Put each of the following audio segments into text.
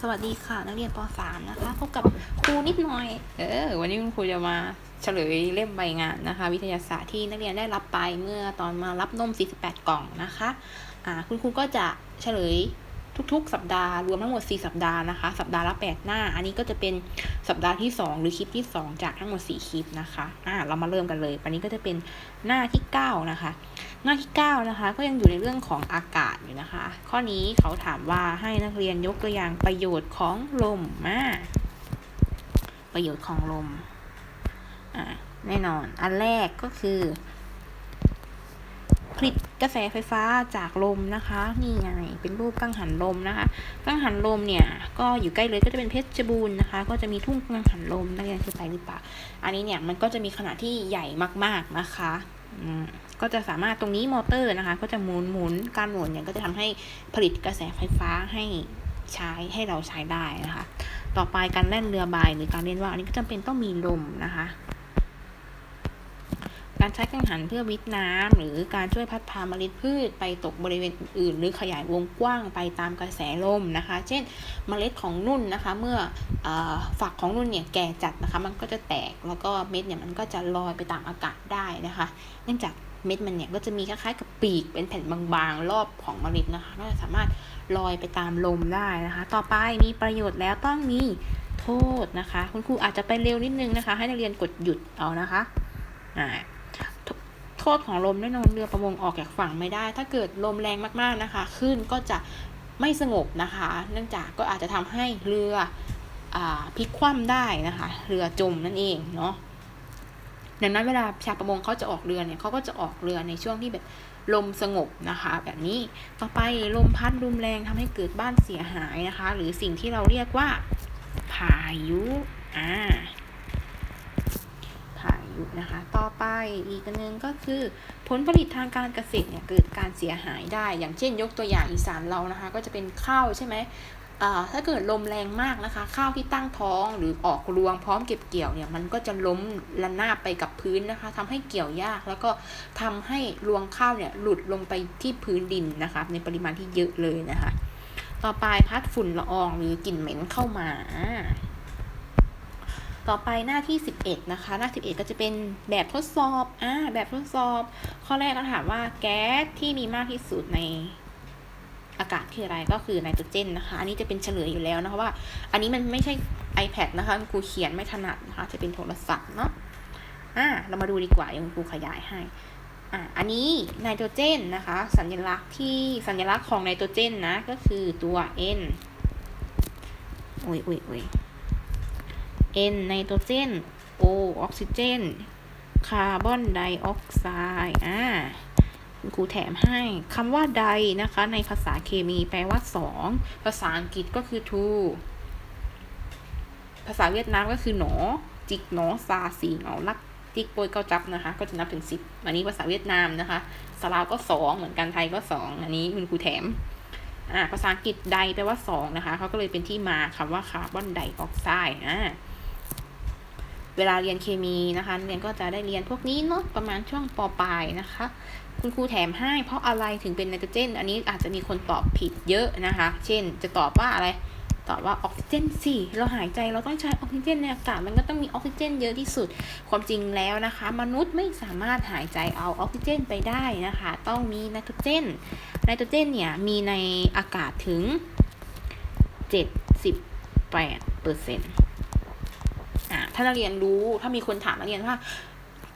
สวัสดีค่ะ นักเรียนป .3 นะคะ พบกับครูนิดหน่อย เออ วันนี้คุณครูจะมาเฉลยเล่มใบงานนะคะ วิทยาศาสตร์ที่นักเรียนได้รับไปเมื่อตอนมารับนม 48 กล่องนะคะ อ่า คุณครูก็จะเฉลย ทุกๆ สัปดาห์รวมทั้งหมด 4 สัปดาห์นะคะ สัปดาห์ละ 8 หน้า อันนี้ก็จะเป็นสัปดาห์ที่ 2 หรือคลิปที่ 2 จากทั้งหมด 4 คลิปนะคะอ่าเรามาเริ่มกันเลยวันนี้ก็จะเป็นหน้าที่ 9 นะคะ หน้าที่ 9 นะคะ ก็ยังอยู่ในเรื่องของอากาศอยู่นะคะ ข้อนี้เขาถามว่าให้นักเรียนยกตัวอย่างประโยชน์ของลมมาประโยชน์ของลมอ่าแน่นอน อันแรกก็คือ ผลิตกระแสไฟฟ้าจากลมนะคะ นี่ไงเป็นรูปกังหันลมนะคะ กังหันลมเนี่ย ก็อยู่ใกล้เลยก็จะเป็นเพชรบูรณ์นะคะ ก็จะมีทุ่งกังหันลมนักเรียนเคยไปหรือเปล่าอันนี้เนี่ยมันก็จะมีขนาดที่ใหญ่มาก ๆนะคะอืมก็จะสามารถตรงนี้มอเตอร์นะคะ ก็จะหมุนหมุนการหมุนเนี่ยก็จะทำให้ผลิตกระแสไฟฟ้าให้ใช้ให้เราใช้ได้นะคะ ต่อไปการแล่นเรือใบหรือการเล่นว่าวอันนี้ก็จำเป็นต้องมีลมนะคะ การใช้กังหันเพื่อวิทย์น้ำหรือการช่วยพัดพาเมล็ดพืชไปตกบริเวณอื่น หรือขยายวงกว้างไปตามกระแสลมนะคะ เช่นเมล็ดของนุ่นนะคะ เมื่ออฝักของนุ่นเนี่ยแก่จัดนะคะ มันก็จะแตกแล้วก็เม็ดเนี่ยมันก็จะลอยไปตามอากาศได้นะคะ เนื่องจากเม็ดมันเนี่ยก็จะมีคล้ายๆกับปีกเป็นแผ่นบางๆ รอบของเมล็ดนะคะ ก็จะสามารถลอยไปตามลมได้นะคะ ต่อไปมีประโยชน์แล้วต้องมีโทษนะคะ คุณครูอาจจะไปเร็วนิดนึงนะคะ ให้นักเรียนกดหยุดเอานะคะ อ่า ทษของลมแน่นอนเรือประมงออกจากฝั่งไม่ได้ ถ้าเกิดลมแรงมากๆนะคะขึ้นก็จะไม่สงบนะคะ เนื่องจากก็อาจจะทำให้เรืออพลิกคว่ำได้นะคะ เรือจมนั่นเองเนาะดังนั้นเวลาชาวประมงเขาจะออกเรือเนี่ยเขาก็จะออกเรือในช่วงที่แบบลมสงบนะคะ แบบนี้ต่อไปลมพัดรุนแรงทำให้เกิดบ้านเสียหายนะคะ หรือสิ่งที่เราเรียกว่า พายุอ่า พายุนะคะ ต่อไปอีกอันหนึงก็คือ ผลผลิตทางการเกษตรเนี่ยเกิดการเสียหายได้ อย่างเช่นยกตัวอย่างอีสานเรานะคะ ก็จะเป็นข้าวใช่ไหมถ้าเกิดลมแรงมากนะคะ ข้าวที่ตั้งท้องหรือออกรวงพร้อมเก็บเกี่ยวเนี่ยมันก็จะล้มระนาบไปกับพื้นนะคะทำให้เกี่ยวยาก แล้วก็ทำให้รวงข้าวเนี่ยหลุดลงไปที่พื้นดินนะคะในปริมาณที่เยอะเลยนะคะ ต่อไปพัดฝุ่นละอองหรือกลิ่นเหม็นเข้ามา ต่อไปหน้าที่ 11 นะคะ หน้า 11 ก็จะเป็นแบบทดสอบอ่าแบบทดสอบ ข้อแรกก็ถามว่าแก๊สที่มีมากที่สุดในอากาศคืออะไรก็คือไนโตรเจนนะคะ อันนี้จะเป็นเฉลยอยู่แล้วนะคะว่า อันนี้มันไม่ใช่ iPad นะคะครูเขียนไม่ถนัดนะคะ จะเป็นโทรศัพท์เนาะอ่าเรามาดูดีกว่ายวคุณครูขยายให้อ่าอันนี้ไนโตรเจนนะคะ สัญลักษณ์ที่สัญลักษณ์ของไนโตรเจนนะก็คือตัว N โอ้ยโอ้ยโอ้ย N ไนโตรเจน O ออกซิเจน คาร์บอนไดออกไซด์อ่าคุณครูแถมให้คำว่าใดนะคะ ในภาษาเคมีแปลว่าสองภาษาอังกฤษก็คือ two ภาษาเวียดนามก็คือหนอ จิกหนอซาสีเหงาลักจิกโปยเก้าจับนะคะ ก็จะนับถึงสิบอันนี้ภาษาเวียดนามนะคะสลาวก็สองเหมือนกันไทยก็สองอันนี้คุณครูแถมอ่าภาษาอังกฤษใดแปลว่าสองนะคะเขาก็เลยเป็นที่มาคำว่าคาร์บอนไดออกไซด์อ่า เวลาเรียนเคมีนะคะเรียนก็จะได้เรียนพวกนี้เนาะประมาณช่วงปปลายนะคะ คุณครูแถมให้ เพราะอะไรถึงเป็นไนโตรเจน อันนี้อาจจะมีคนตอบผิดเยอะนะคะ เช่นจะตอบว่าอะไรตอบว่าออกซิเจนสิเราหายใจเราต้องใช้ออกซิเจนในอากาศมันก็ต้องมีออกซิเจนเยอะที่สุด ความจริงแล้วนะคะ มนุษย์ไม่สามารถหายใจเอาออกซิเจนไปได้นะคะ ต้องมีไนโตรเจนไนโตรเจนเนี่ยมีในอากาศถึง 78เปอร์เซ็นต์ ถ้านักเรียนรู้ถ้ามีคนถามนักเรียนว่า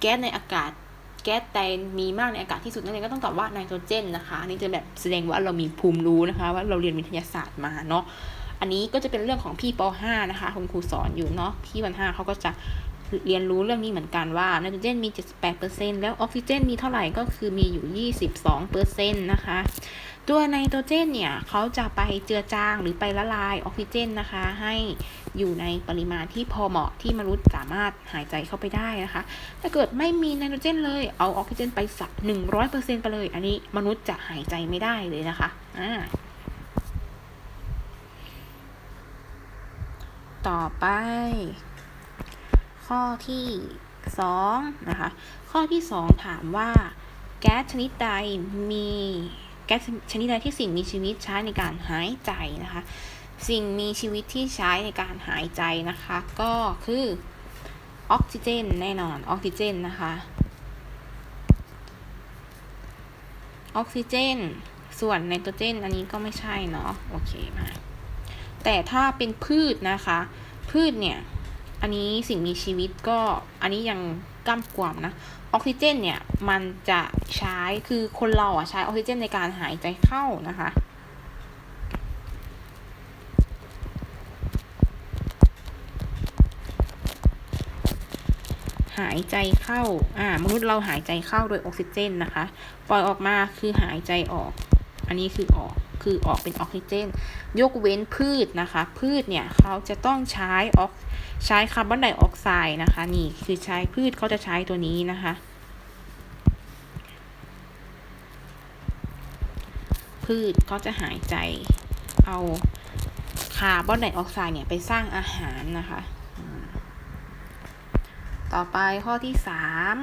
แก๊สในอากาศ แก๊สไตมีมากในอากาศที่สุดนักเรียนก็ต้องตอบว่าไนโตรเจนนะคะนนี้จะแบบแสดงว่าเรามีภูมิรู้นะคะ ว่าเราเรียนวิทยาศาสตร์มาเนาะอันนี้ก็จะเป็นเรื่องของพี่ป .5 นะคะคุณครูสอนอยู่เนาะพี่วันห้าเขาก็จะเรียนรู้เรื่องนี้เหมือนกันว่าไนโตรเจนมี 78%แล้วออกซิเจนมีเท่าไหร่ก็คือมีอยู่ 22%นะคะ ตัวไนโตรเจนเนี่ยเขาจะไปเจือจางหรือไปละลายออกซิเจนนะคะ ให้อยู่ในปริมาณที่พอเหมาะที่มนุษย์สามารถหายใจเข้าไปได้นะคะถ้าเกิดไม่มีไนโตรเจนเลยเอาออกซิเจนไปสักหนึ่งร้อยเปอร์เซ็นไปเลย อันนี้มนุษย์จะหายใจไม่ได้เลยนะคะอ่าต่อไป ข้อที่สองนะคะข้อที่สองถามว่า แก๊สชนิดใดมี ก๊สชนิดใดที่สิ่งมีชีวิตใช้ในการหายใจนะคะ สิ่งมีชีวิตที่ใช้ในการหายใจนะคะ ก็คือออกซิเจนแน่นอนออกซิเจนนะคะออกซิเจน ส่วนไนโตรเจน อันนี้ก็ไม่ใช่เนาะโอเคมาแต่ถ้าเป็นพืชนะคะ พืชเนี่ย อันนี้สิ่งมีชีวิตก็อันนี้ยังก้ามกวมนะ ออกซิเจนเนี่ยมันจะใช้คือคนเราอะใช้ออกซิเจนในการหายใจเข้านะคะ หายใจเข้า อ่ามนุษย์เราหายใจเข้าโดยออกซิเจนนะคะ ปล่อยออกมาคือหายใจออก อันนี้คือออก คือออกเป็นออกซิเจน ยกเว้นพืชนะคะ พืชเนี่ยเขาจะต้องใช้ออกใช้คาร์บอนไดออกไซด์นะคะ นี่คือใช้พืชเขาจะใช้ตัวนี้นะคะ พืชเขาจะหายใจเอาคาร์บอนไดออกไซด์เนี่ยไปสร้างอาหารนะคะ ต่อไปข้อที่สาม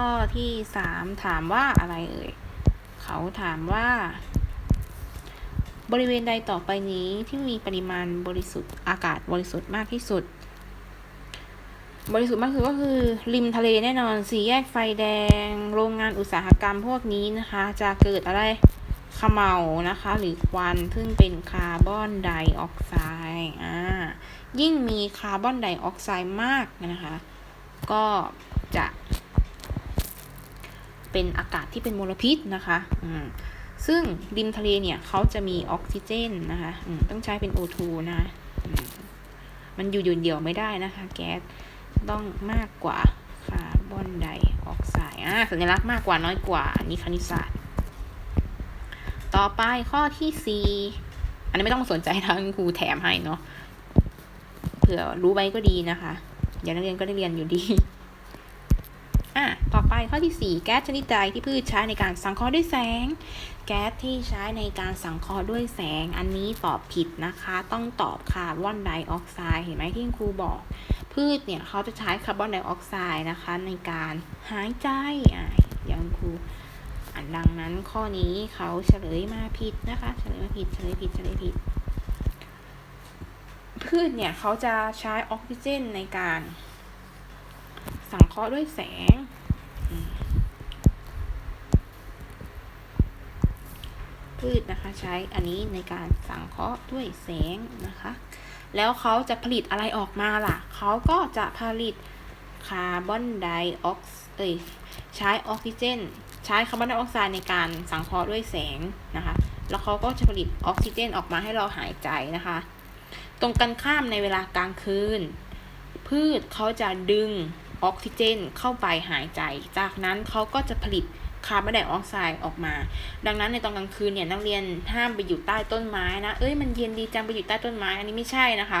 ข้อที่สามถามว่าอะไรเอ่ย เขาถามว่า บริเวณใดต่อไปนี้ที่มีปริมาณบริสุทธิ์อากาศบริสุทธิ์มากที่สุด บริสุทธิ์มากคือก็คือ ริมทะเลแน่นอนสี่แยกไฟแดง โรงงานอุตสาหกรรมพวกนี้นะคะ จะเกิดอะไรขมเมานะคะ หรือควันซึ่งเป็นคาร์บอนไดออกไซด์อ่ายิ่งมีคาร์บอนไดออกไซด์มากนะคะ ก็จะ เป็นอากาศที่เป็นมลพิษนะคะอืมซึ่งริมทะเลเนี่ยเขาจะมีออกซิเจนนะคะต้องใช้เป็น O2 นะมันอยู่อยู่เดียวไม่ได้นะคะ แก๊สต้องมากกว่าคาร์บอนไดออกไซด์อ่าสัญลักษณ์มากกว่าน้อยกว่านี่คณิตศาสตร์ ต่อไปข้อที่ 4 อันนี้ไม่ต้องสนใจทางครูแถมให้เนาะเผื่อรู้ไว้ก็ดีนะคะ เดี๋ยวนักเรียนก็ได้เรียนอยู่ดี ข้อที่ 4 แก๊สชนิดใดที่พืชใช้ในการสังเคราะห์ด้วยแสง แก๊สที่ใช้ในการสังเคราะห์ด้วยแสง อันนี้ตอบผิดนะคะ ต้องตอบคาร์บอนไดออกไซด์เห็นไหมที่ครูบอก พืชเนี่ยเขาจะใช้คาร์บอนไดออกไซด์นะคะ ในการหายใจอะอย่างครูอันดังนั้นข้อนี้เขาเฉลยมาผิดนะคะเฉลยมาผิดเฉลยผิดเฉลยผิดพืชเนี่ยเขาจะใช้ออกซิเจนในการสังเคราะห์ด้วยแสง พืชนะคะใช้อันนี้ในการสังเคราะห์ด้วยแสงนะคะ แล้วเขาจะผลิตอะไรออกมาล่ะ เขาก็จะผลิตคาร์บอนไดออกซ์เอ้ยใช้ออกซิเจน ใช้คาร์บอนไดออกไซด์ในการสังเคราะห์ด้วยแสงนะคะ แล้วเขาก็จะผลิตออกซิเจนออกมาให้เราหายใจนะคะ ตรงกันข้ามในเวลากลางคืน พืชเขาจะดึง ออกซิเจนเข้าไปหายใจ จากนั้นเขาก็จะผลิตคาร์บอนไดออกไซด์ออกมา ดังนั้นในตอนกลางคืนเนี่ยนักเรียนห้ามไปอยู่ใต้ต้นไม้นะ เอ้ยมันเย็นดีจังไปอยู่ใต้ต้นไม้ อันนี้ไม่ใช่นะคะ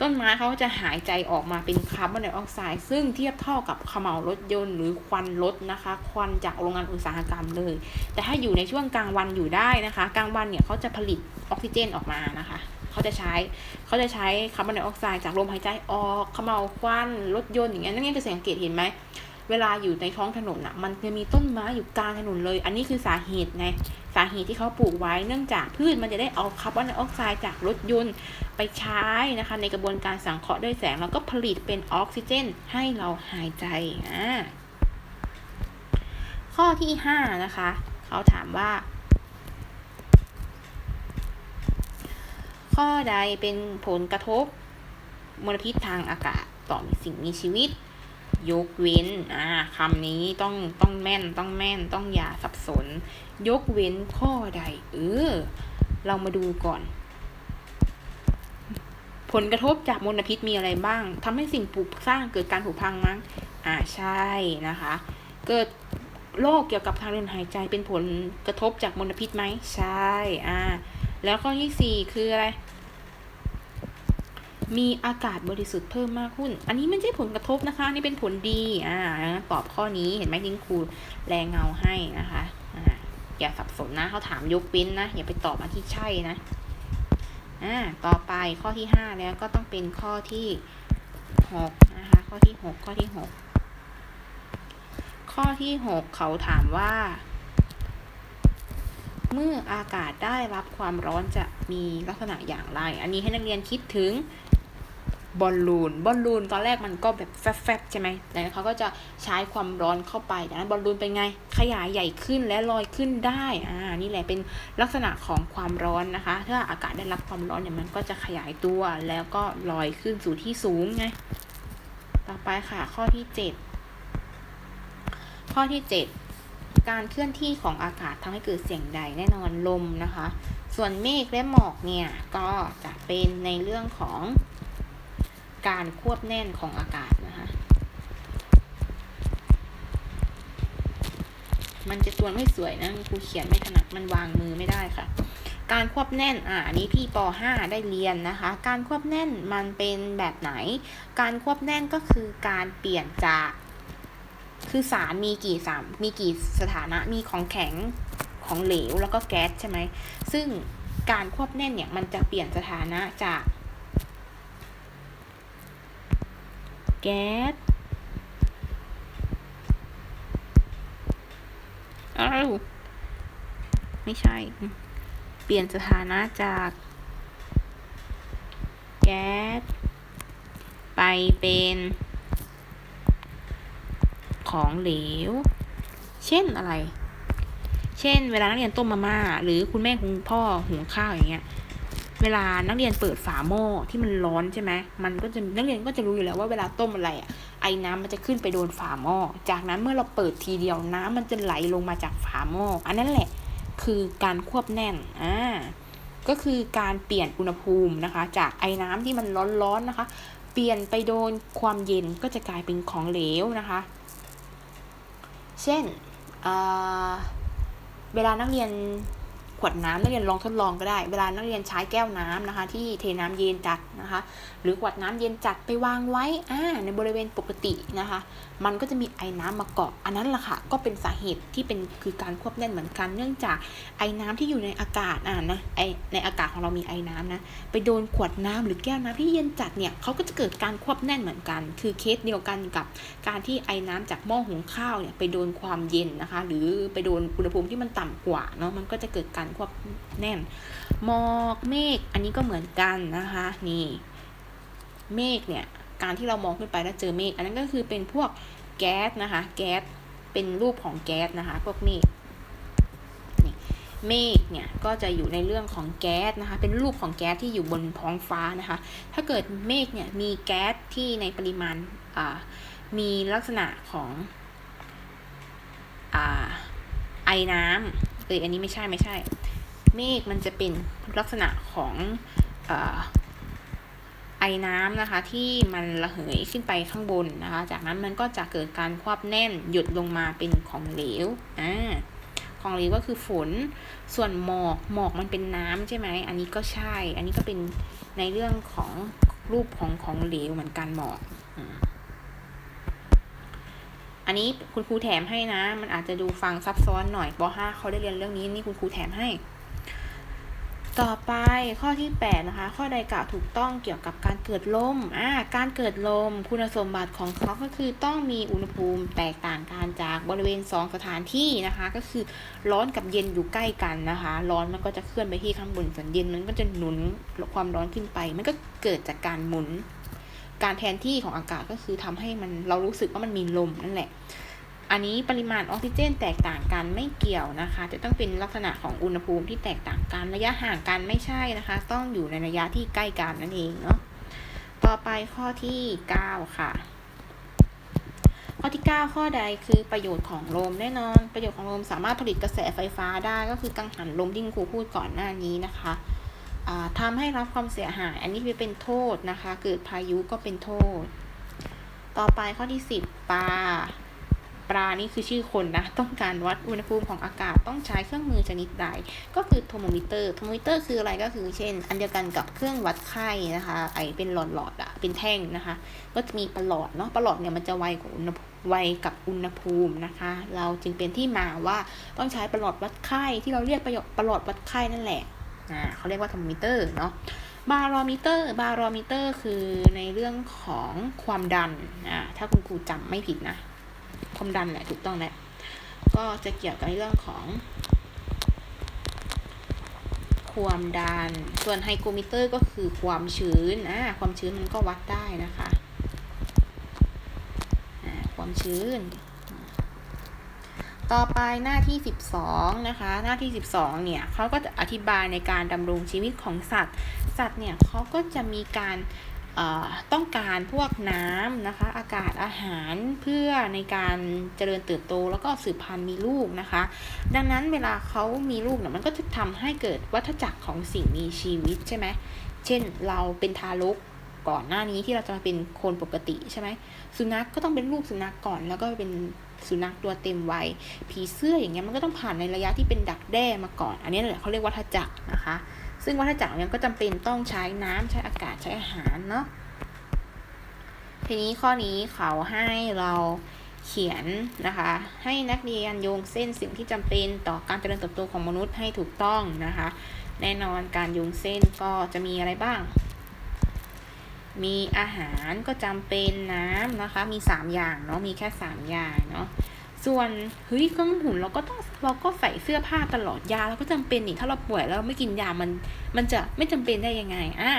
ต้นไม้เขาจะหายใจออกมาเป็นคาร์บอนไดออกไซด์ซึ่งเทียบเท่ากับขมเหลารถยนต์หรือควันรถนะคะ ควันจากโรงงานอุตสาหกรรมเลย แต่ถ้าอยู่ในช่วงกลางวันอยู่ได้นะคะ กลางวันเนี่ยเขาจะผลิตออกซิเจนออกมานะคะ เขาจะใช้เขาจะใช้คาร์บอนไดออกไซด์จากลมหายใจออกขมเหลาควันรถยนต์อย่างเงี้ยนั่นเองจะสังเกตเห็นไหมเวลาอยู่ในท้องถนนอะ มันจะมีต้นไม้อยู่กลางถนนเลย อันนี้คือสาเหตุไงสาเหตุที่เขาปลูกไว้เนื่องจากพืชมันจะได้เอาคาร์บอนไดออกไซด์จากรถยนต์ไปใช้นะคะ ในกระบวนการสังเคราะห์ด้วยแสง แล้วก็ผลิตเป็นออกซิเจน ให้เราหายใจอ่าข้อที่ 5 นะคะ เขาถามว่า ข้อใดเป็นผลกระทบมลพิษทางอากาศต่อสิ่งมีชีวิต ยกเว้นอ่าคำนี้ต้องต้องแม่นต้องแม่นต้องอย่าสับสน ยกเว้นข้อใด เออ เรามาดูก่อน ผลกระทบจากมลพิษมีอะไรบ้างทำให้สิ่งปลูกสร้างเกิดการผุพังมั้ง อ่าใช่นะคะ เกิดโรคเกี่ยวกับทางเดินหายใจเป็นผลกระทบจากมลพิษไหมใช่ อ่า แล้วข้อที่สี่คืออะไร มีอากาศบริสุทธิ์เพิ่มมากขึ้น อันนี้ไม่ใช่ผลกระทบนะคะอันนี้เป็นผลดี อ่า ตอบข้อนี้เห็นไหมทิ้งครูแรงเงาให้นะคะ อ่า อย่าสับสนนะ เขาถามยกเว้นนะ อย่าไปตอบมาที่ใช่นะ อ่า ต่อไปข้อที่ห้าแล้วก็ต้องเป็นข้อที่หกนะคะ ข้อที่หกข้อที่หกข้อที่หกเขาถามว่าเมื่ออากาศได้รับความร้อนจะมีลักษณะอย่างไร อันนี้ให้นักเรียนคิดถึง บอลลูน บอลลูนตอนแรกมันก็แบบแฟบๆใช่ไหมแต่เขาก็จะใช้ความร้อนเข้าไปดังนั้นบอลลูนเป็นไง ขยายใหญ่ขึ้นและลอยขึ้นได้ อ่า นี่แหละเป็นลักษณะของความร้อนนะคะ ถ้าอากาศได้รับความร้อนเนี่ยมันก็จะขยายตัวแล้วก็ลอยขึ้นสู่ที่สูงไง ต่อไปค่ะ ข้อที่เจ็ดข้อที่เจ็ดการเคลื่อนที่ของอากาศทำให้เกิดเสียงใดแน่นอนลมนะคะ ส่วนเมฆและหมอกเนี่ยก็จะเป็นในเรื่องของ การควบแน่นของอากาศนะคะ มันจะตัวไม่สวยนะครูเขียนไม่ถนัดมันวางมือไม่ได้ค่ะ การควบแน่นอ่านนี้พี่ป .5 ได้เรียนนะคะ การควบแน่นมันเป็นแบบไหน การควบแน่นก็คือการเปลี่ยนจากคือสารมีกี่สามมีกี่สถานะมีของแข็งของเหลวแล้วก็แก๊สใช่ไหม ซึ่งการควบแน่นเนี่ยมันจะเปลี่ยนสถานะจาก แก๊สอ้าวไม่ใช่ เปลี่ยนสถานะจาก แก๊ส ไปเป็น ของเหลว เช่นอะไร เช่น เวลานักเรียนต้มมาม่า หรือคุณแม่คุณพ่อหุงข้าวอย่างเงี้ย เวลานักเรียนเปิดฝาหม้อที่มันร้อนใช่ไหมมันก็จะนักเรียนก็จะรู้อยู่แล้วว่าเวลาต้มอะไรอะไอ้น้ำมันจะขึ้นไปโดนฝาหม้อ จากนั้นเมื่อเราเปิดทีเดียวน้ำมันจะไหลลงมาจากฝาหม้อ อันนั้นแหละคือการควบแน่น อ่า ก็คือการเปลี่ยนอุณหภูมินะคะ จากไอ้น้ำที่มันร้อนๆนะคะ เปลี่ยนไปโดนความเย็นก็จะกลายเป็นของเหลวนะคะ เช่น เวลานักเรียน ขวดน้ำนักเรียนลองทดลองก็ได้ เวลานักเรียนใช้แก้วน้ำนะคะ ที่เทน้ำเย็นจัดนะคะหรือขวดน้ำเย็นจัดไปวางไว้อ่าในบริเวณปกตินะคะ มันก็จะมีไอ้น้ำมาเกาะอันนั้นแหละค่ะ ก็เป็นสาเหตุที่เป็นคือการควบแน่นเหมือนกัน เนื่องจากไอ้น้ำที่อยู่ในอากาศอ่านะไอในอากาศของเรามีไอ้น้ำนะไปโดนขวดน้ำหรือแก้วน้ำที่เย็นจัดเนี่ยเขาก็จะเกิดการควบแน่นเหมือนกัน คือเคสเดียวกันกับการที่ไอ้น้ำจากหม้อหุงข้าวเนี่ยไปโดนความเย็นนะคะ หรือไปโดนอุณหภูมิที่มันต่ำกว่าเนาะมันก็จะเกิดการควบแน่นหมอกเมฆอันนี้ก็เหมือนกันนะคะ นี่ เมฆเนี่ยการที่เรามองขึ้นไปแล้วเจอเมฆอันนั้นก็คือเป็นพวกแก๊สนะคะ แก๊สเป็นรูปของแก๊สนะคะ พวกเมฆนี่เมฆเนี่ยก็จะอยู่ในเรื่องของแก๊สนะคะ เป็นรูปของแก๊สที่อยู่บนท้องฟ้านะคะ ถ้าเกิดเมฆเนี่ยมีแก๊สที่ในปริมาณมีลักษณะของอไอน้ำเอออันนี้ไม่ใช่ไม่ใช่ เมฆมันจะเป็นลักษณะของอ น้ำนะคะ ที่มันระเหยขึ้นไปข้างบนนะคะ จากนั้นมันก็จะเกิดการควบแน่นหยุดลงมาเป็นของเหลวอ่าของเหลวก็คือฝน ส่วนหมอกหมอกมันเป็นน้ำใช่ไหมอันนี้ก็ใช่ อันนี้ก็เป็นในเรื่องของรูปของของเหลวเหมือนกันหมอกอันนี้คุณครูแถมให้นะ มันอาจจะดูฟังซับซ้อนหน่อยป .5 เขาได้เรียนเรื่องนี้นี่คุณครูแถมให้ ต่อไปข้อที่8นะคะ ข้อใดกล่าวถูกต้องเกี่ยวกับการเกิดลมอ่าการเกิดลมคุณสมบัติของเขาก็คือต้องมีอุณหภูมิแตกต่างกันจากบริเวณ 2 สถานที่นะคะ ก็คือร้อนกับเย็นอยู่ใกล้กันนะคะ ร้อนมันก็จะเคลื่อนไปที่ข้างบนส่วนเย็นมันก็จะหนุนความร้อนขึ้นไป มันก็เกิดจากการหมุน การแทนที่ของอากาศก็คือทำให้มันเรารู้สึกว่ามันมีลมนั่นแหละ อันนี้ปริมาณออกซิเจนแตกต่างกันไม่เกี่ยวนะคะ จะต้องเป็นลักษณะของอุณหภูมิที่แตกต่างกันระยะห่างกันไม่ใช่นะคะ ต้องอยู่ในระยะที่ใกล้กันนั่นเองเนาะต่อไปข้อที่ 9 ค่ะ ข้อที่ 9 ข้อใดคือประโยชน์ของลมแน่นอน ประโยชน์ของลมสามารถผลิตกระแสไฟฟ้าได้ก็คือกังหันลมที่ครูพูดก่อนหน้านี้นะคะทำให้รับความเสียหาย อันนี้เป็นโทษนะคะ เกิดพายุก็เป็นโทษ ต่อไปข้อที่ 10ปลา ปลานี่คือชื่อคนนะ ต้องการวัดอุณหภูมิของอากาศต้องใช้เครื่องมือชนิดใด ก็คือโทรโมมิเตอร์โทรโมมิเตอร์คืออะไรก็คือเช่น อันเดียวกันกับเครื่องวัดไข้นะคะ ไอเป็นหลอดหลอดอะเป็นแท่งนะคะ ก็จะมีประหลอดเนาะประหลอดเนี่ยมันจะไวกว่าอุณหไวกับอุณหภูมินะคะ เราจึงเป็นที่มาว่าต้องใช้ประหลอดวัดไข้ที่เราเรียกประโยชน์ประหลอดวัดไข้นั่นแหละอ่าเขาเรียกว่าโทรโมมิเตอร์เนาะบารอมิเตอร์ บารอมิเตอร์ คือในเรื่องของความดันอ่าถ้าคุณครูจำไม่ผิดนะ ความดันแหละถูกต้องแหละ ก็จะเกี่ยวกับเรื่องของ ความดัน ส่วนไฮโกรมิเตอร์ก็คือความชื้นอ่าความชื้นมันก็วัดได้นะคะอ่าความชื้น ต่อไปหน้าที่ 12 นะคะ หน้าที่ 12 เนี่ยเขาก็จะอธิบายในการดำรงชีวิตของสัตว์ สัตว์เนี่ยเขาก็จะมีการ ต้องการพวกน้ำนะคะ อากาศอาหารเพื่อในการเจริญเติบโตแล้วก็สืบพันธุ์มีลูกนะคะ ดังนั้นเวลาเขามีลูกเนี่ยมันก็จะทำให้เกิดวัฏจักรของสิ่งมีชีวิตใช่ไหมเช่นเราเป็นทารกก่อนหน้านี้ที่เราจะมาเป็นคนปกติใช่ไหมสุนัขกก็ต้องเป็นลูกสุนัขกก่อน แล้วก็เป็นสุนัขตัวเต็มวัยผีเสื้ออย่างเงี้ยมันก็ต้องผ่านในระยะที่เป็นดักแด้มาก่อน อันนี้แหละเขาเรียกวัฏจักรนะคะ ซึ่งวัฏจักรเนี่ยก็จำเป็นต้องใช้น้ำใช้อากาศใช้อาหารเนาะทีนี้ข้อนี้เขาให้เราเขียนนะคะ ให้นักเรียนโยงเส้นสิ่งที่จำเป็นต่อการเจริญเติบโตของมนุษย์ให้ถูกต้องนะคะ แน่นอนการโยงเส้นก็จะมีอะไรบ้าง มีอาหารก็จำเป็นน้ำนะคะ มี 3 อย่างเนาะมีแค่ 3 อย่างเนาะ ส่วนเฮ้ยเครื่องหุ่นเราก็ต้องเราก็ใส่เสื้อผ้าตลอดยาเราก็จำเป็นนี่ถ้าเราป่วยแล้วไม่กินยามัน มันจะไม่จำเป็นได้ยังไงอะ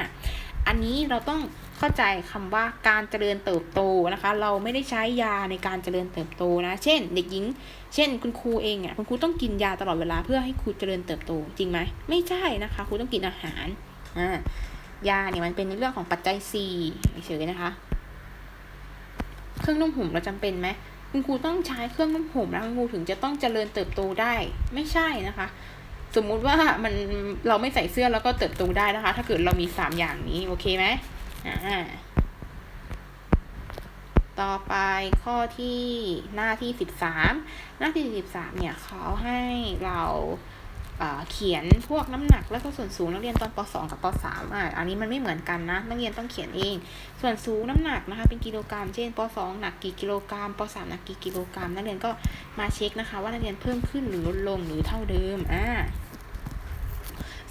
อันนี้เราต้องเข้าใจคำว่าการเจริญเติบโตนะคะ เราไม่ได้ใช้ยาในการเจริญเติบโตนะ เช่น เด็กหญิง เช่น คุณครูเองอะคุณครูต้องกินยาตลอดเวลาเพื่อให้ครูเจริญเติบโตจริงไหมไม่ใช่นะคะครูต้องกินอาหารอ่ายาเนี่ยมันเป็นในเรื่องของปัจจัยสี่เฉยๆนะคะ เครื่องนุ่มห่มเราจำเป็นไหม คุณครูต้องใช้เครื่องนุ่งห่มแล้วคุณครูถึงจะต้องเจริญเติบโตได้ ไม่ใช่นะคะ สมมุติว่ามันเราไม่ใส่เสื้อแล้วก็เติบโตได้นะคะ ถ้าเกิดเรามีสามอย่างนี้โอเคไหมอ่าต่อไปข้อที่หน้าที่สิบสามหน้าที่สิบสามเนี่ยเขาให้เรา เขียนพวกน้ำหนักและก็ส่วนสูงนักเรียนตอนป .2 กับป .3 อะอันนี้มันไม่เหมือนกันนะนักเรียนต้องเขียนเอง ส่วนสูงน้ำหนักนะคะเป็นกิโลกรัมเช่นป .2 หนักกี่กิโลกรัมป .3 หนักกี่กิโลกรัมนักเรียนก็มาเช็คนะคะ ว่านักเรียนเพิ่มขึ้นหรือลดลงหรือเท่าเดิมอ่า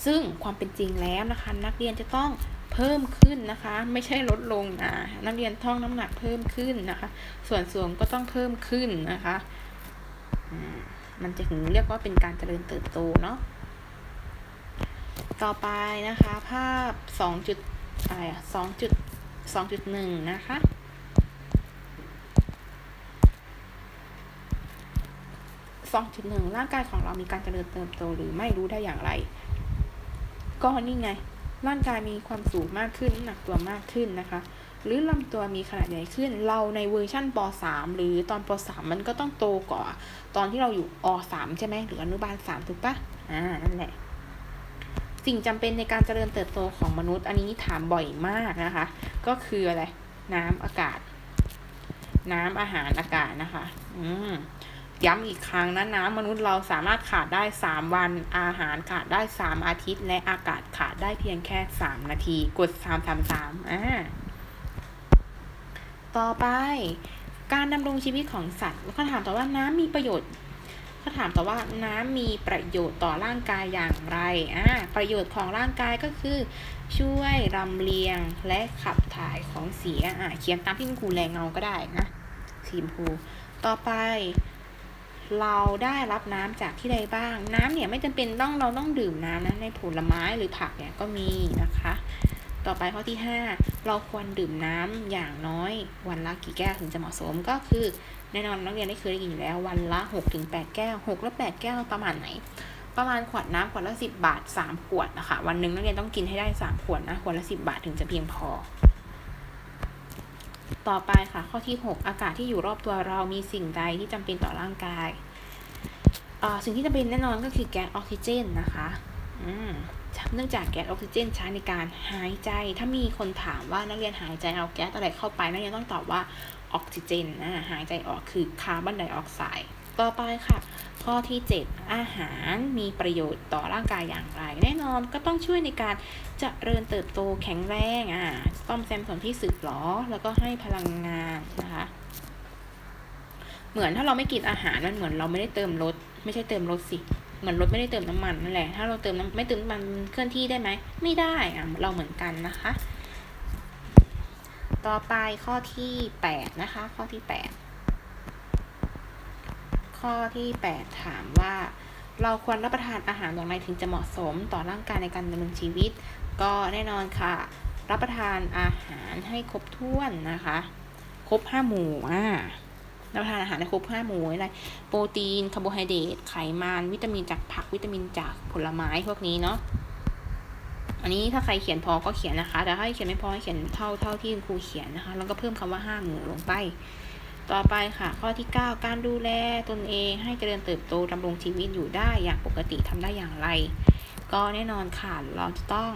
ซึ่งความเป็นจริงแล้วนะคะ นักเรียนจะต้องเพิ่มขึ้นนะคะ ไม่ใช่ลดลงนะนักเรียนท่องน้ำหนักเพิ่มขึ้นนะคะ ส่วนสูงก็ต้องเพิ่มขึ้นนะคะมั มันจะถึงเรียกว่าเป็นการเจริญเติบโตเนาะ ต่อไปนะคะภาพสองจุดอะไรอะสองจุดสองจุดหนึ่งนะคะสองจุดหนึ่งร่างกายของเรามีการเจริญเติบโตหรือไม่รู้ได้อย่างไร ก็นี่ไง ร่างกายมีความสูงมากขึ้นหนักตัวมากขึ้นนะคะ หรือลำตัวมีขนาดใหญ่ขึ้น เราในเวอร์ชั่นป .3 หรือตอนป .3 มันก็ต้องโตกว่าตอนที่เราอยู่อ .3 ใช่ไหมหรืออนุบาล 3 ถูกปะอ่านั่นแหละ สิ่งจำเป็นในการเจริญเติบโตของมนุษย์ อันนี้ถามบ่อยมากนะคะ ก็คืออะไร น้ำอากาศ น้ำอาหารอากาศนะคะ อืมย้ำอีกครั้งนะน้ำมนุษย์เราสามารถขาดได้สามวัน อาหารขาดได้สามอาทิตย์ และอากาศขาดได้เพียงแค่สามนาที กดสามสามสามอ่า ต่อไป การดำรงชีวิตของสัตว์เขาถามต่อว่าน้ำมีประโยชน์เขาถามต่อว่าน้ำมีประโยชน์ต่อร่างกายอย่างไรอ่าประโยชน์ของร่างกายก็คือ ช่วยรำเลียงและขับถ่ายของเสียอ่าเขียนตามที่คุณครูแรงเงาก็ได้นะทีมครูต่อไปเราได้รับน้ำจากที่ใดบ้าง น้ำเนี่ยไม่จำเป็นต้องเราต้องดื่มน้ำนะในผลไม้หรือผักเนี่ยก็มีนะคะ ต่อไปข้อที่ 5 เราควรดื่มน้ำอย่างน้อยวันละกี่แก้วถึงจะเหมาะสมก็คือแน่นอนนักเรียนได้เคยได้ยินอยู่แล้ววันละ6ถึง8แก้ว6และ8 แก้วประมาณไหน ประมาณขวดน้ำขวดละ 10 บาท 3 ขวดนะคะวันหนึ่งนักเรียนต้องกินให้ได้ 3 ขวดนะขวดละ 10 บาทถึงจะเพียงพอ ต่อไปค่ะข้อที่ 6 อากาศที่อยู่รอบตัวเรามีสิ่งใดที่จำเป็นต่อร่างกายสิ่งที่จำเป็นแน่นอนก็คือแก๊สออกซิเจนนะคะ เนื่องจากแก๊สออกซิเจนใช้ในการหายใจ ถ้ามีคนถามว่านักเรียนหายใจเอาแก๊สอะไรเข้าไป นักเรียนต้องตอบว่าออกซิเจนนะหายใจออกคือคาร์บอนไดออกไซด์ ต่อไปค่ะ ข้อที่ 7 อาหารมีประโยชน์ต่อร่างกายอย่างไร แน่นอนก็ต้องช่วยในการจเจริญเติบโตแข็งแรงอ่าต้อมแซมส่วนที่สึกหรอ แล้วก็ให้พลังงานนะคะเหมือนถ้าเราไม่กินอาหารมันเหมือนเราไม่ได้เติมรถไม่ใช่เติมรถสิ เหมือนรถไม่ได้เติมน้ำมันนั่นแหละ ถ้าเราเติมน้ำไม่เติมน้ำมันเคลื่อนที่ได้ไหม ไม่ได้อะเราเหมือนกันนะคะ ต่อไปข้อที่แปดนะคะ ข้อที่แปดข้อที่แปดถามว่า เราควรรับประทานอาหารอย่างไรถึงจะเหมาะสมต่อร่างกายในการดำเนินชีวิต ก็แน่นอนค่ะ รับประทานอาหารให้ครบถ้วนนะคะ ครบห้าหมู่อ่า รับประทานอาหารให้ครบห้าหมู่อะไรโปรตีนคาร์โบไฮเดรตไขมันวิตามินจากผักวิตามินจากผลไม้พวกนี้เนาะอันนี้ถ้าใครเขียนพอก็เขียนนะคะ แต่ถ้าเขียนไม่พอให้เขียนเท่าเท่าที่ครูเขียนนะคะ แล้วก็เพิ่มคำว่าห้าหมู่ลงไป ต่อไปค่ะ ข้อที่ 9 การดูแลตนเองให้เจริญเติบโตดำรงชีวิตอยู่ได้อย่างปกติทำได้อย่างไร ก็แน่นอนค่ะเราจะต้อง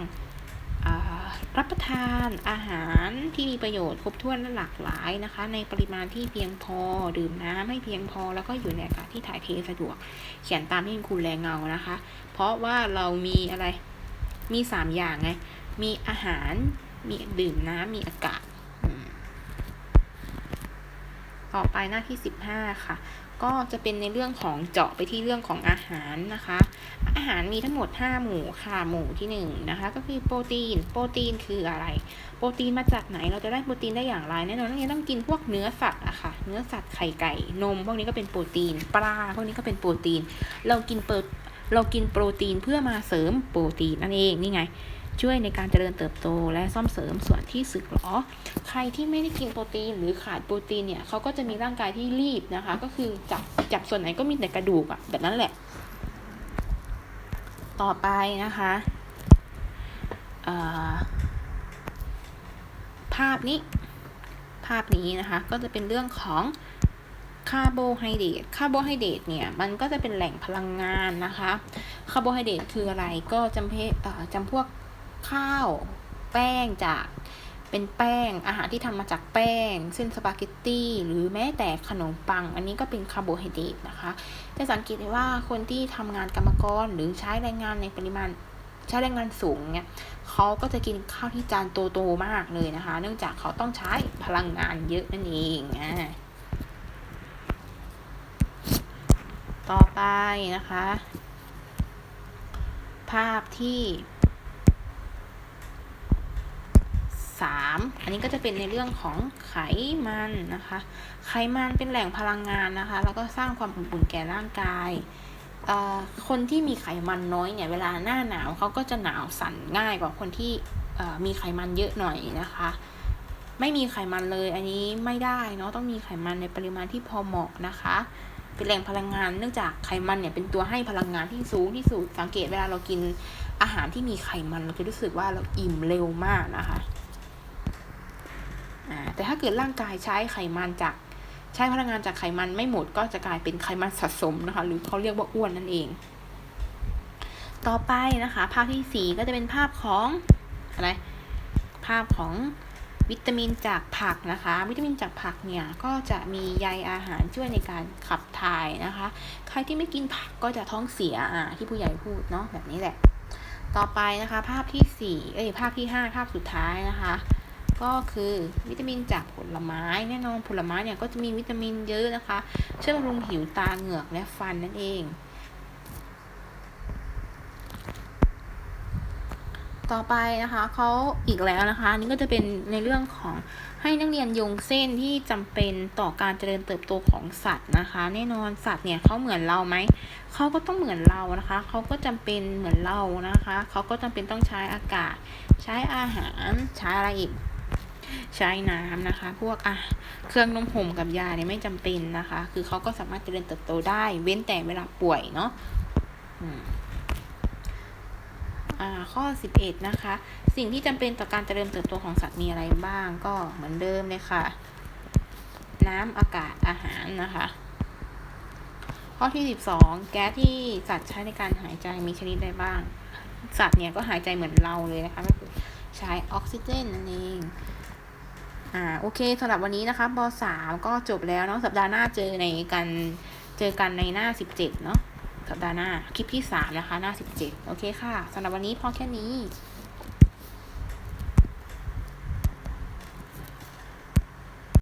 อา รับประทานอาหารที่มีประโยชน์ครบถ้วนและหลากหลายนะคะ ในปริมาณที่เพียงพอ ดื่มน้ำให้เพียงพอ แล้วก็อยู่ในอากาศที่ถ่ายเทสะดวก เขียนตามที่คุณครูแรงเงานะคะ เพราะว่าเรามีอะไรมีสามอย่างไง มีอาหารมีดื่มน้ำมีอากาศ ต่อไปหน้าที่สิบห้าค่ะ ก็จะเป็นในเรื่องของเจาะไปที่เรื่องของอาหารนะคะ อาหารมีทั้งหมด 5 หมู่ค่ะ หมู่ที่1นะคะ ก็คือโปรตีน โปรตีนคืออะไร โปรตีนมาจากไหน เราจะได้โปรตีนได้อย่างไรแน่นอนต้องต้องกินพวกเนื้อสัตว์อะค่ะ เนื้อสัตว์ไข่ไก่ นม พวกนี้ก็เป็นโปรตีน ปลา พวกนี้ก็เป็นโปรตีน เรากินเปิดเรากินโปรตีนเพื่อมาเสริมโปรตีนนั่นเอง นี่ไง ช่วยในการเจริญเติบโต และซ่อมเสริมส่วนที่สึกหรอ ใครที่ไม่ได้กินโปรตีนหรือขาดโปรตีนเนี่ยเขาก็จะมีร่างกายที่รีบนะคะ ก็คือจับจับส่วนไหนก็มีแต่กระดูกอะแบบนั้นแหละ ต่อไปนะคะภาพนี้ ภาพนี้นะคะ ก็จะเป็นเรื่องของคาร์โบไฮเดรต คาร์โบไฮเดรตเนี่ย มันก็จะเป็นแหล่งพลังงานนะคะ คาร์โบไฮเดรตคืออะไร ก็จำเพเอ่อจำพวก ข้าว แป้งจากเป็นแป้งอาหารที่ทำมาจากแป้ง เส้นสปาเกตตี้หรือแม้แต่ขนมปัง อันนี้ก็เป็นคาร์โบไฮเดรตนะคะ จะสังเกตได้ว่าคนที่ทำงานกรรมกรหรือใช้แรงงานในปริมาณใช้แรงงานสูงเนี่ยเขาก็จะกินข้าวที่จานโตๆมากเลยนะคะ เนื่องจากเขาต้องใช้พลังงานเยอะนั่นเองอ่าต่อไปนะคะ ภาพที่ สามอันนี้ก็จะเป็นในเรื่องของไขมันนะคะ ไขมันเป็นแหล่งพลังงานนะคะ แล้วก็สร้างความอบอุ่นแก่ร่างกายคนที่มีไขมันน้อยเนี่ยเวลาหน้าหนาวเขาก็จะหนาวสั่นง่ายกว่าคนที่มีไขมันเยอะหน่อยนะคะ ไม่มีไขมันเลยอันนี้ไม่ได้เนาะต้องมีไขมันในปริมาณที่พอเหมาะนะคะ เป็นแหล่งพลังงานเนื่องจากไขมันเนี่ยเป็นตัวให้พลังงานที่สูงที่สุดสังเกตเวลาเรากินอาหารที่มีไขมันเราจะรู้สึกว่าเราอิ่มเร็วมากนะคะ แต่ถ้าเกิดร่างกายใช้ไขมันจากใช้พลังงานจากไขมันไม่หมดก็จะกลายเป็นไขมันสะสมนะคะ หรือเขาเรียกว่าอ้วนนั่นเอง ต่อไปนะคะ ภาพที่สี่ก็จะเป็นภาพของอะไรภาพของวิตามินจากผักนะคะ วิตามินจากผักเนี่ยก็จะมีใยอาหารช่วยในการขับถ่ายนะคะ ใครที่ไม่กินผักก็จะท้องเสียอ่าที่ผู้ใหญ่พูดเนาะแบบนี้แหละ ต่อไปนะคะ ภาพที่สี่เอ้ยภาพที่ห้าภาพสุดท้ายนะคะ ก็คือวิตามินจากผลไม้แน่นอนผลไม้เนี่ยก็จะมีวิตามินเยอะนะคะ ช่วยบำรุงผิวตาเหงือกและฟันนั่นเอง ต่อไปนะคะเขาอีกแล้วนะคะนี่ก็จะเป็นในเรื่องของให้นักเรียนโยงเส้นที่จำเป็นต่อการเจริญเติบโตของสัตว์นะคะ แน่นอนสัตว์เนี่ยเขาเหมือนเราไหมเขาก็ต้องเหมือนเรานะคะเขาก็จำเป็นเหมือนเรานะคะเขาก็จำเป็นต้องใช้อากาศ ใช้อาหารใช้อะไรอีก ใช้น้ำนะคะ พวกอะเครื่องนมห่มกับยาเนี่ยไม่จำเป็นนะคะ คือเขาก็สามารถเจริญเติบโตได้ เว้นแต่เวลาป่วยเนาะอ่าข้อ 11 นะคะ สิ่งที่จำเป็นต่อการเจริญเติบโตของสัตว์มีอะไรบ้างก็เหมือนเดิมเลยค่ะ น้ำอากาศอาหารนะคะ ข้อที่ 12 แก๊สที่สัตว์ใช้ในการหายใจมีชนิดใดบ้าง สัตว์เนี่ยก็หายใจเหมือนเราเลยนะคะก็คือใช้ออกซิเจนนั่นเอง อ่าโอเคสำหรับวันนี้นะคะปสามก็จบแล้วเนาะสัปดาห์หน้าเจอในกันเจอกันในหน้าสิบเจ็ดเนาะสัปดาห์หน้าคลิปที่สามนะคะ หน้าสิบเจ็ดโอเคค่ะสำหรับวันนี้พอแค่นี้